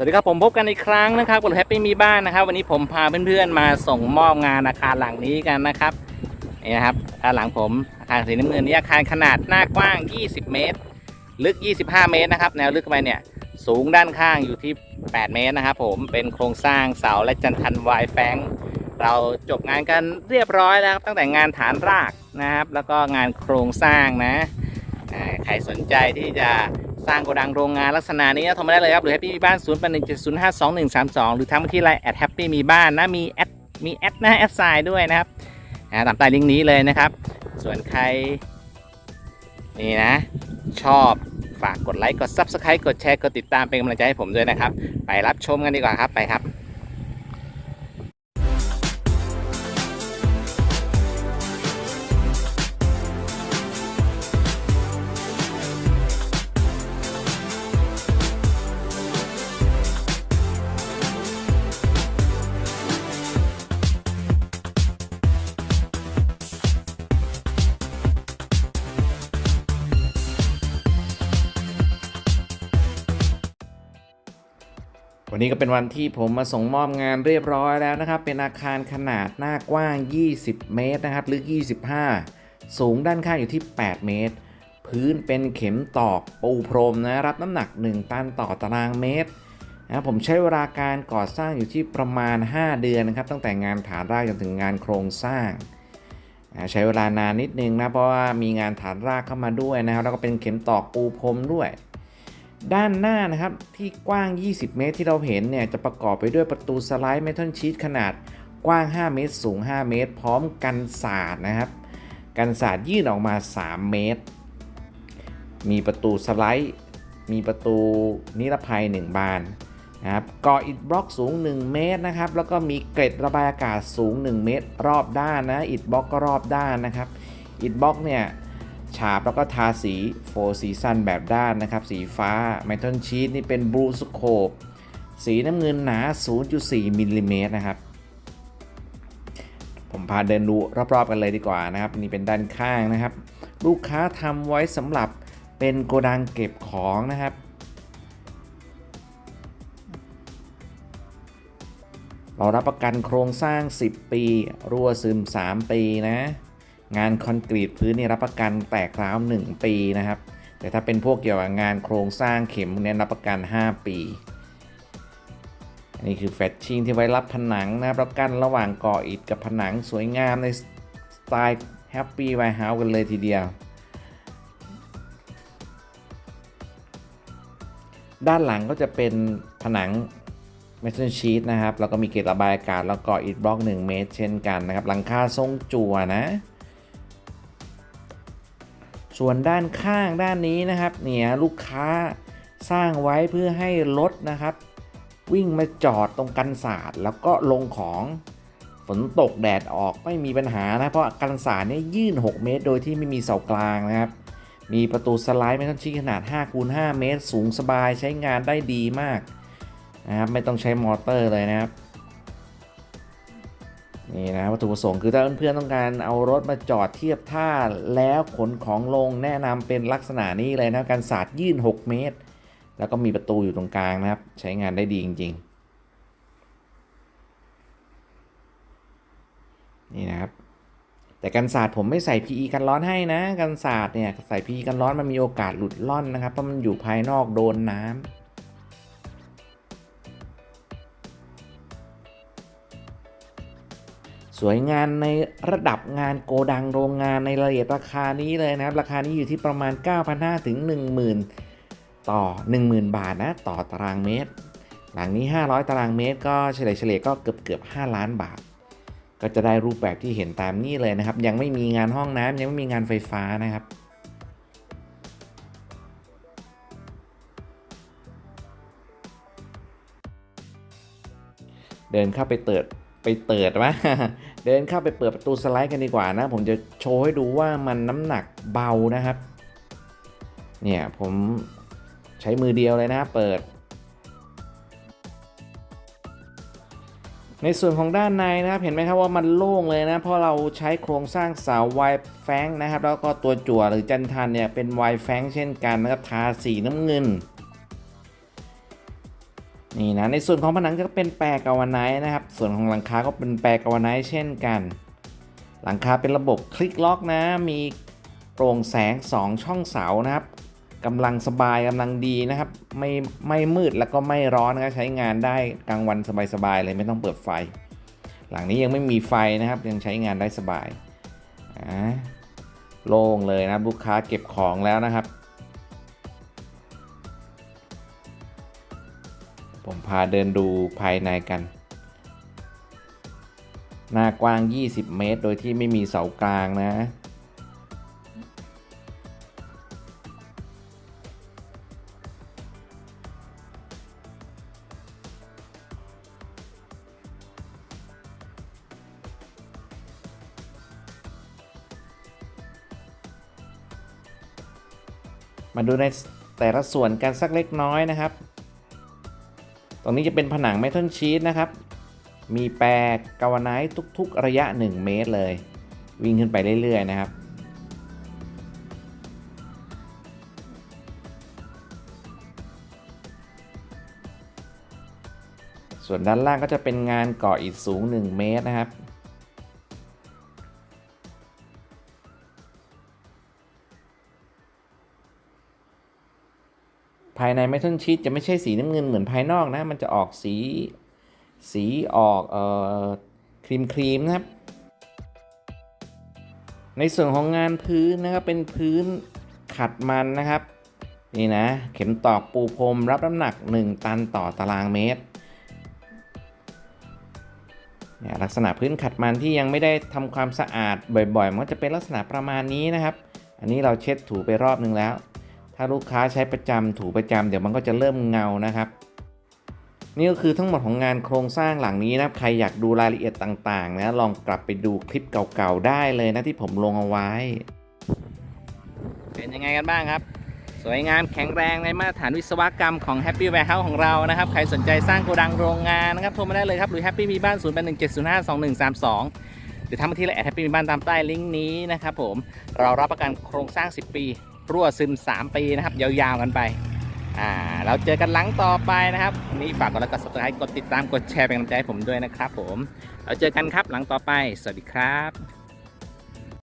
สวัสดีครับผมพบกันอีกครั้งนะครับกับแฮปปี้มีบ้านนะครับ วันนี้ผมพาเพื่อนๆมาส่งมอบงานอาคารหลังนี้กันนะครับนี่นะครับอาคารหลังผมอาคารสีน้ำเงินนี้อาคารขนาดหน้ากว้าง 20 เมตร ลึก 25 เมตรนะครับแนวลึกไปเนี่ยสูงด้านข้างอยู่ที่ 8 เมตรนะครับผมเป็นโครงสร้างเสาและจันทันวายแฟงเราจบงานกันเรียบร้อยแล้วตั้งแต่งานฐานรากนะครับ แล้วก็งานโครงสร้างนะใครสนใจที่จะ สร้างโกดังโรงงานลักษณะนี้นะโทรมาได้เลยครับ หรือแฮปปี้มีบ้าน0 8 1 7 0 5 2 1 3 2หรือทางมาที่ไลน์แอดแฮปปี้มีบ้านนะ มีแอดมีแอดนะแอดไซด์ด้วยนะครับตามใต้ลิงก์นี้เลยนะครับ ส่วนใคร นี่นะ ชอบฝากกดไลค์กด Subscribe กดแชร์กดติดตามเป็นกำลังใจให้ผมด้วยนะครับ ไปรับชมกันดีกว่าครับไปครับ วันนี้ก็เป็นวันที่ผมมาส่งมอบงานเรียบร้อยแล้วนะครับ เป็นอาคารขนาดหน้ากว้าง 20 เมตรนะครับ ลึก 25 สูงด้านข้างอยู่ที่ 8 เมตร พื้นเป็นเข็มตอกปูพรมนะรับน้ำหนัก 1 ตันต่อตารางเมตรนะผมใช้เวลาการก่อสร้างอยู่ที่ประมาณ 5 เดือนนะครับ ตั้งแต่งานฐานรากจนถึงงานโครงสร้างนะใช้เวลานานนิดนึงนะเพราะว่ามีงานฐานรากเข้ามาด้วยนะครับแล้วก็เป็นเข็มตอกปูพรมด้วย ด้านหน้านะครับที่กว้าง 20 เมตรที่เราเห็นเนี่ยจะประกอบไปด้วยประตูสไลด์เมทัลชีตขนาดกว้าง 5 เมตร สูง 5 เมตร พร้อมกันศาสตร์นะครับกันศาสตร์ยื่นออกมา 3 เมตร มีประตูสไลด์ มีประตูนิรภัย 1 บานนะครับก่ออิฐบล็อกสูง 1 เมตรนะครับ แล้วก็มีเกร็ดระบายอากาศสูง 1 เมตร รอบด้านนะอิฐบล็อกก็รอบด้านนะครับอิฐบล็อกเนี่ย ฉาบแล้วก็ทาสีโฟซีซันแบบด้านนะครับ สีฟ้าไมทัลชีตนี่เป็นบลูสโคปสีน้ำเงินหนา 0.4มิลลิเมตรนะครับ ผมพาเดินดูรอบๆกันเลยดีกว่านะครับ นี่เป็นด้านข้างนะครับ ลูกค้าทำไว้สำหรับเป็นโกดังเก็บของนะครับเรารับประกันโครงสร้าง 10 ปี รั่วซึม 3 ปีนะ งานคอนกรีตพื้นนี่รับประกันแตกร้าว 1 ปีนะครับ แต่ถ้าเป็นพวกเกี่ยวกับงานโครงสร้างเข็มเนี่ยรับประกัน 5 ปี อันนี้คือแฟชชิ่งที่ไว้รับผนังนะครับแล้วกันระหว่างก่ออิฐกับผนังสวยงามในสไตล์แฮปปี้ไวท์เฮาส์กันเลยทีเดียว ด้านหลังก็จะเป็นผนังเมทัลชีตนะครับ แล้วก็มีเกจระบายอากาศแล้วก็อิฐบล็อก 1 เมตร เช่นกันนะครับหลังคาทรงจั่วนะ ส่วนด้านข้างด้านนี้นะครับเนี่ยลูกค้าสร้างไว้เพื่อให้รถนะครับ วิ่งมาจอดตรงกันศาสตร์แล้วก็ลงของฝนตกแดดออกไม่มีปัญหานะ เพราะกันศาสตร์เนี่ยยื่น 6 เมตร โดยที่ไม่มีเสากลางนะครับ มีประตูสไลด์ไม่ต้องชี้ขนาด5คูณ5เมตร สูงสบายใช้งานได้ดีมากนะครับไม่ต้องใช้มอเตอร์เลยนะครับ นี่นะวัตถุประสงค์คือถ้าเพื่อนๆต้องการเอารถมาจอดเทียบท่าแล้วขนของลงแนะนำเป็นลักษณะนี้เลยนะการสาดยื่น 6 เมตร แล้วก็มีประตูอยู่ตรงกลางนะครับ ใช้งานได้ดีจริง ๆ นี่นะครับ แต่กันศาสตร์ผมไม่ใส่ PE กันร้อนให้นะ กันศาสตร์เนี่ยใส่ PE กันร้อนมันมีโอกาสหลุดล่อนนะครับเพราะมันอยู่ภายนอกโดนน้ำ สวยงานในระดับงานโกดังโรงงานในรายละเอียดราคานี้เลยนะครับ ราคานี้อยู่ที่ประมาณ 9,500ถึง10,000 ต่อ 10,000 บาทนะ ต่อตารางเมตร หลังนี้ 500 ตารางเมตร ก็เฉลี่ยเฉลี่ยก็เกือบเกือบ5ล้านบาท ก็จะได้รูปแบบที่เห็นตามนี้เลยนะครับ ยังไม่มีงานห้องน้ำยังไม่มีงานไฟฟ้านะครับเดินเข้าไปเติด ไปเติดวะเดินเข้าไปเปิดประตูสไลด์กันดีกว่านะ ผมจะโชว์ให้ดูว่ามันน้ำหนักเบานะครับ เนี่ยผมใช้มือเดียวเลยนะเปิด ในส่วนของด้านในนะครับเห็นไหมครับว่ามันโล่งเลยนะ เพราะเราใช้โครงสร้างเสาไวแฟงนะครับ แล้วก็ตัวจั่วหรือจันทันเนี่ยเป็นไวแฟงเช่นกันนะครับทาสีน้ำเงิน นี่นะในส่วนของผนังก็เป็นแปรกาวาไนท์นะครับ ส่วนของหลังคาก็เป็นแปรกาวาไนท์เช่นกัน หลังคาเป็นระบบคลิกล็อกนะ มีโปร่งแสง 2 ช่องเสานะครับกำลังสบายกำลังดีนะครับ ไม่ไม่มืดแล้วก็ไม่ร้อนนะใช้งานได้กลางวันสบายๆเลยไม่ต้องเปิดไฟ หลังนี้ยังไม่มีไฟนะครับยังใช้งานได้สบายอ่าโล่งเลยนะลูกค้าเก็บของแล้วนะครับ ผมพาเดินดูภายในกัน หน้ากว้าง 20 เมตร โดยที่ไม่มีเสากลางนะ มาดูในแต่ละส่วนกันสักเล็กน้อยนะครับ ตรงนี้จะเป็นผนังเมทัลชีตนะครับ มีแปรกาวไนท์ทุก ๆ ระยะ 1 เมตรเลย วิ่งขึ้นไปเรื่อย ๆ นะครับส่วนด้านล่างก็จะเป็นงานก่ออิฐสูง 1 เมตรนะครับ ภายในเมทัลชีตจะไม่ใช่สีน้ำเงินเหมือนภายนอกนะ มันจะออกสีสีออกเอ่อครีมครีมนะครับ ในส่วนของงานพื้นนะครับเป็นพื้นขัดมันนะครับนี่นะเข็มตอกปูพรมรับน้ำหนัก 1 ตันต่อตารางเมตรเนี่ยลักษณะพื้นขัดมันที่ยังไม่ได้ทำความสะอาดบ่อยๆ มันก็จะเป็นลักษณะประมาณนี้นะครับ อันนี้เราเช็ดถูไปรอบนึงแล้ว ถ้าลูกค้าใช้ประจำถูประจำเดี๋ยวมันก็จะเริ่มเงานะครับ นี่ก็คือทั้งหมดของงานโครงสร้างหลังนี้นะครับใครอยากดูรายละเอียดต่างๆนะลองกลับไปดูคลิปเก่าๆได้เลยนะที่ผมลงเอาไว้ เป็นยังไงกันบ้างครับ สวยงามแข็งแรงในมาตรฐานวิศวกรรมของ Happy Warehouse ของเรานะครับ ใครสนใจสร้างโกดังโรงงานนะครับโทรมาได้เลยครับหรือ Happy มีบ้าน0 8 1 7 0 5 2 1 3 2หรือทางมาที่ละแอด Happy มีบ้านตามใต้ลิงก์นี้นะครับผมเรารับประกันโครงสร้าง 10 ปี รั่วซึม 3 ปีนะครับ ยาวๆกันไป อ่า เราเจอกันหลังต่อไปนะครับวันนี้ฝากกดไลค์กด subscribe กดติดตามกดแชร์เป็นกำลังใจให้ผมด้วยนะครับผม เราเจอกันครับหลังต่อไป สวัสดีครับ